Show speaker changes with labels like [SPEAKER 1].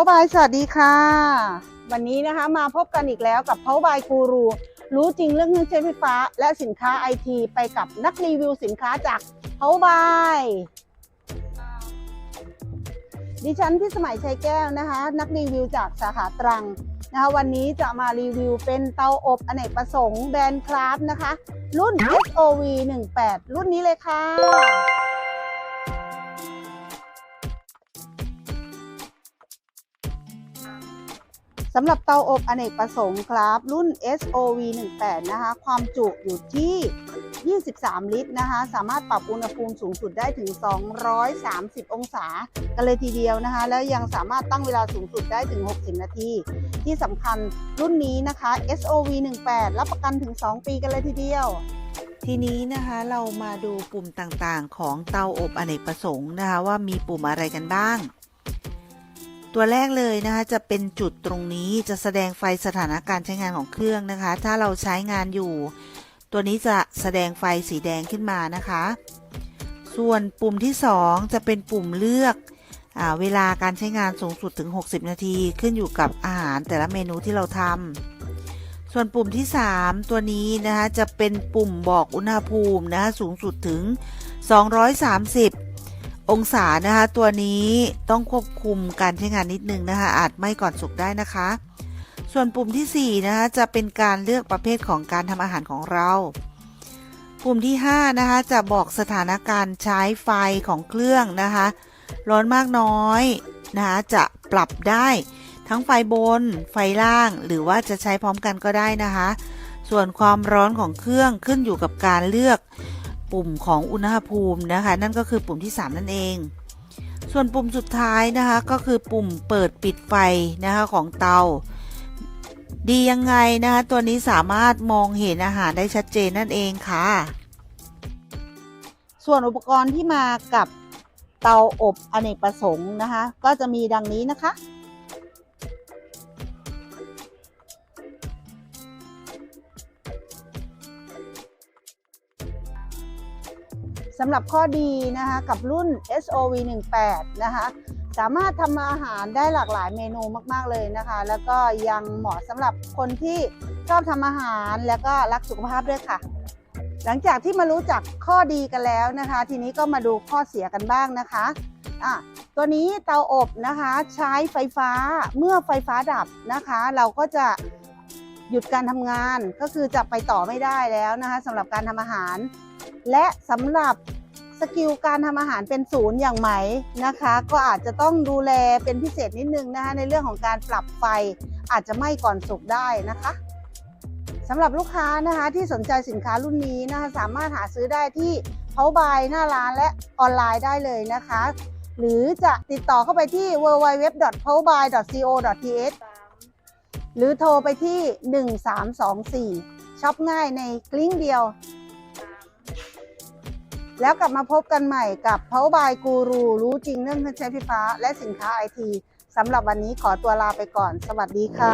[SPEAKER 1] าบายสวัสดีค่ะ วันนี้นะคะมาพบกันอีกแล้วกับเพาบายกูรูรู้จริงเรื่องเครื่องใช้ไฟฟ้า และสินค้าไอทีไปกับนักรีวิวสินค้าจากเพาบายดิฉันพี่สมัยชัยแก้วนะคะ นักรีวิวจากสาขาตรังนะคะวันนี้จะมารีวิวเป็นเตาอบอเนกประสงค์แบรนด์คราฟนะคะ รุ่น SOV 18รุ่นนี้เลยค่ะำหรับเตาอบอเนกประสงค์ครับ รุ่น SOV 18นะคะ ความจุอยู่ที่ 23 ลิตรนะคะ สามารถปรับอุณหภูมิสูงสุดได้ถึง 230 องศา กันเลยทีเดียวนะคะ แล้วยังสามารถตั้งเวลาสูงสุดได้ถึง 60 นาที ที่สำคัญรุ่นนี้นะคะ SOV 18รับประกันถึง 2 ปีกันเลยทีเดียว
[SPEAKER 2] ทีนี้นะคะเรามาดูปุ่มต่างๆ ของเตาอบอเนกประสงค์นะคะว่ามีปุ่มอะไรกันบ้าง ตัวแรกเลยนะคะจะเป็นจุดตรงนี้จะแสดงไฟสถานการณ์ใช้งานของเครื่องนะคะ ถ้าเราใช้งานอยู่ ตัวนี้จะแสดงไฟสีแดงขึ้นมานะคะ ส่วนปุ่มที่ 2 จะเป็นปุ่มเลือกอเวลาการใช้งานสูงสุดถึง 60 นาที ขึ้นอยู่กับอาหารแต่ละเมนูที่เราทำส่วนปุ่มที่ 3 ตัวนี้นะคะจะเป็นปุ่มบอกอุณหภูมินะคะสูงสุดถึง 230 องศานะคะ ตัวนี้ต้องควบคุมการใช้งานนิดนึงนะคะ อาจไม่ก่อนสุกได้นะคะ ส่วนปุ่มที่4นะคะจะเป็นการเลือกประเภทของการทำอาหารของเรา ปุ่มที่5นะคะจะบอกสถานการณ์ใช้ไฟของเครื่องนะคะ ร้อนมากน้อยนะคะจะปรับได้ทั้งไฟบน ไฟล่าง หรือว่าจะใช้พร้อมกันก็ได้นะคะ ส่วนความร้อนของเครื่องขึ้นอยู่กับการเลือก ปุ่มของอุณหภูมินะคะ นั่นก็คือปุ่มที่ 3 นั่นเอง ส่วนปุ่มสุดท้ายนะคะ ก็คือปุ่มเปิดปิดไฟนะคะของเตา ดียังไงนะคะตัวนี้สามารถมองเห็นอาหารได้ชัดเจนนั่นเองค่ะ
[SPEAKER 1] ส่วนอุปกรณ์ที่มากับเตาอบอเนกประสงค์นะคะ ก็จะมีดังนี้นะคะ สำหรับข้อดีนะคะกับรุ่น SOV 18นะคะสามารถทำอาหารได้หลากหลายเมนูมาก ๆ เลยนะคะ แล้วก็ยังเหมาะสำหรับคนที่ชอบทำอาหารแล้วก็รักสุขภาพด้วยค่ะ หลังจากที่มารู้จักข้อดีกันแล้วนะคะ ทีนี้ก็มาดูข้อเสียกันบ้างนะคะอะตัวนี้เตาอบนะคะใช้ไฟฟ้าเมื่อไฟฟ้าดับนะคะ เราก็จะหยุดการทำงานก็คือจะไปต่อไม่ได้แล้วนะคะสำหรับการทำอาหาร และสำหรับสกิลการทำอาหารเป็นศูนย์อย่างไหมนะคะ ก็อาจจะต้องดูแลเป็นพิเศษนิดนึงนะคะในเรื่องของการปรับไฟอาจจะไหม้ก่อนสุกได้นะคะสำหรับลูกค้านะคะที่สนใจสินค้ารุ่นนี้นะคะสามารถหาซื้อได้ที่เขาบายหน้าร้านและออนไลน์ได้เลยนะคะ หรือจะติดต่อเข้าไปที่ www.powby.co.th หรือโทรไปที่ 1324ช็อปง่ายในกลิ้งเดียว แล้วกลับมาพบกันใหม่กับเพาบายกูรูรู้จริงเรื่องเครื่องใช้ไฟฟ้า และสินค้าไอทีสำหรับวันนี้ขอตัวลาไปก่อน สวัสดีค่ะ